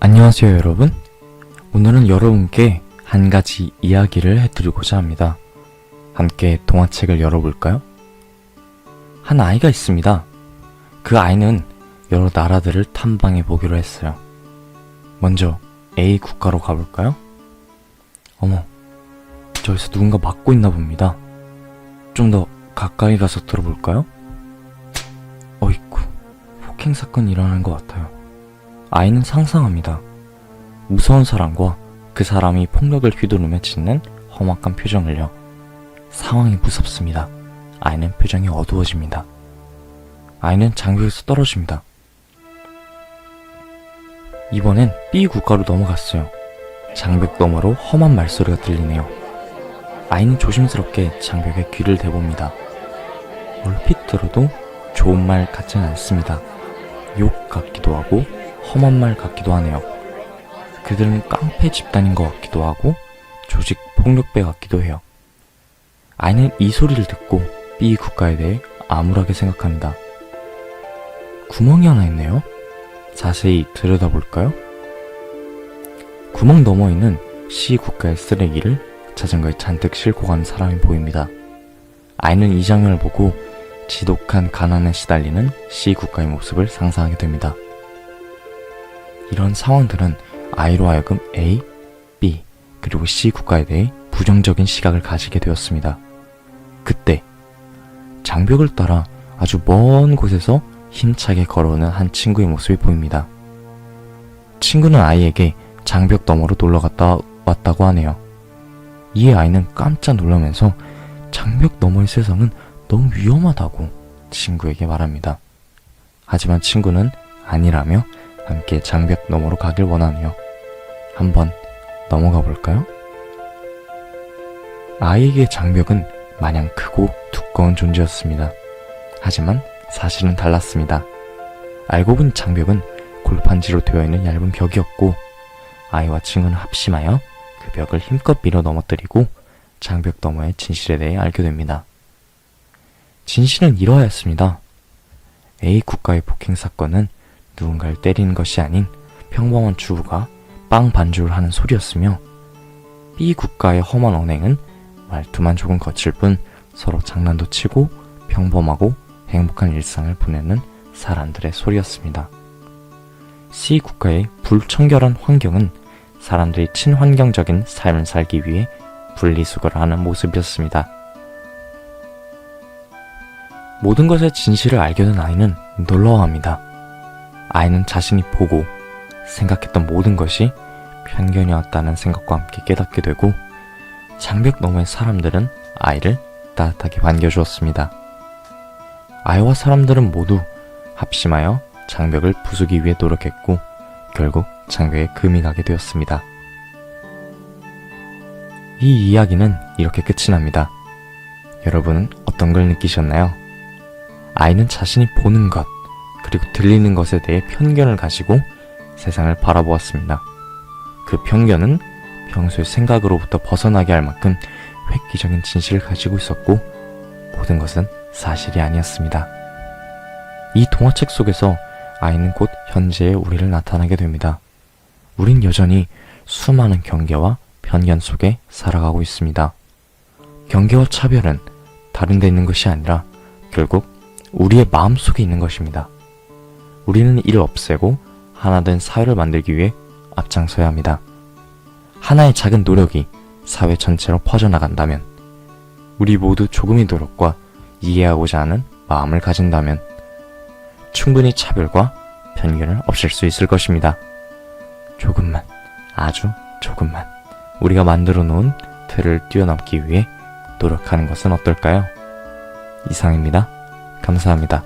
안녕하세요, 여러분. 오늘은 여러분께 한 가지 이야기를 해드리고자 합니다. 함께 동화책을 열어볼까요? 한 아이가 있습니다. 그 아이는 여러 나라들을 탐방해 보기로 했어요. 먼저 A 국가로 가볼까요? 어머, 저기서 누군가 막고 있나 봅니다. 좀 더 가까이 가서 들어볼까요? 어이쿠, 폭행 사건이 일어나는 것 같아요. 아이는 상상합니다. 무서운 사람과 그 사람이 폭력을 휘두르며 짓는 험악한 표정을요. 상황이 무섭습니다. 아이는 표정이 어두워집니다. 아이는 장벽에서 떨어집니다. 이번엔 B 국가로 넘어갔어요. 장벽 너머로 험한 말소리가 들리네요. 아이는 조심스럽게 장벽에 귀를 대봅니다. 얼핏 들어도 좋은 말 같지는 않습니다. 욕 같기도 하고 험한 말 같기도 하네요. 그들은 깡패 집단인 것 같기도 하고 조직 폭력배 같기도 해요. 아이는 이 소리를 듣고 B 국가에 대해 암울하게 생각합니다. 구멍이 하나 있네요. 자세히 들여다볼까요? 구멍 너머에 있는 C 국가의 쓰레기를 자전거에 잔뜩 싣고 가는 사람이 보입니다. 아이는 이 장면을 보고 지독한 가난에 시달리는 C 국가의 모습을 상상하게 됩니다. 이런 상황들은 아이로 하여금 A, B, 그리고 C 국가에 대해 부정적인 시각을 가지게 되었습니다. 그때 장벽을 따라 아주 먼 곳에서 힘차게 걸어오는 한 친구의 모습이 보입니다. 친구는 아이에게 장벽 너머로 놀러 갔다 왔다고 하네요. 이에 아이는 깜짝 놀라면서 장벽 너머의 세상은 너무 위험하다고 친구에게 말합니다. 하지만 친구는 아니라며 함께 장벽 너머로 가길 원하네요. 한번 넘어가 볼까요? 아이에게 장벽은 마냥 크고 두꺼운 존재였습니다. 하지만 사실은 달랐습니다. 알고 보니 장벽은 골판지로 되어 있는 얇은 벽이었고 아이와 친구는 합심하여 그 벽을 힘껏 밀어 넘어뜨리고 장벽 너머의 진실에 대해 알게 됩니다. 진실은 이러하였습니다. A 국가의 폭행 사건은 누군가를 때리는 것이 아닌 평범한 주부가 빵 반죽을 하는 소리였으며 B 국가의 험한 언행은 말투만 조금 거칠 뿐 서로 장난도 치고 평범하고 행복한 일상을 보내는 사람들의 소리였습니다. C 국가의 불청결한 환경은 사람들이 친환경적인 삶을 살기 위해 분리수거를 하는 모습이었습니다. 모든 것의 진실을 알게 된 아이는 놀라워합니다. 아이는 자신이 보고 생각했던 모든 것이 편견이었다는 생각과 함께 깨닫게 되고 장벽 너머의 사람들은 아이를 따뜻하게 반겨주었습니다. 아이와 사람들은 모두 합심하여 장벽을 부수기 위해 노력했고 결국 장벽에 금이 가게 되었습니다. 이 이야기는 이렇게 끝이 납니다. 여러분은 어떤 걸 느끼셨나요? 아이는 자신이 보는 것, 그리고 들리는 것에 대해 편견을 가지고 세상을 바라보았습니다. 그 편견은 평소의 생각으로부터 벗어나게 할 만큼 획기적인 진실을 가지고 있었고 모든 것은 사실이 아니었습니다. 이 동화책 속에서 아이는 곧 현재의 우리를 나타나게 됩니다. 우린 여전히 수많은 경계와 편견 속에 살아가고 있습니다. 경계와 차별은 다른 데 있는 것이 아니라 결국 우리의 마음 속에 있는 것입니다. 우리는 이를 없애고 하나된 사회를 만들기 위해 앞장서야 합니다. 하나의 작은 노력이 사회 전체로 퍼져나간다면, 우리 모두 조금의 노력과 이해하고자 하는 마음을 가진다면, 충분히 차별과 편견을 없앨 수 있을 것입니다. 조금만, 아주 조금만, 우리가 만들어 놓은 틀을 뛰어넘기 위해 노력하는 것은 어떨까요? 이상입니다. 감사합니다.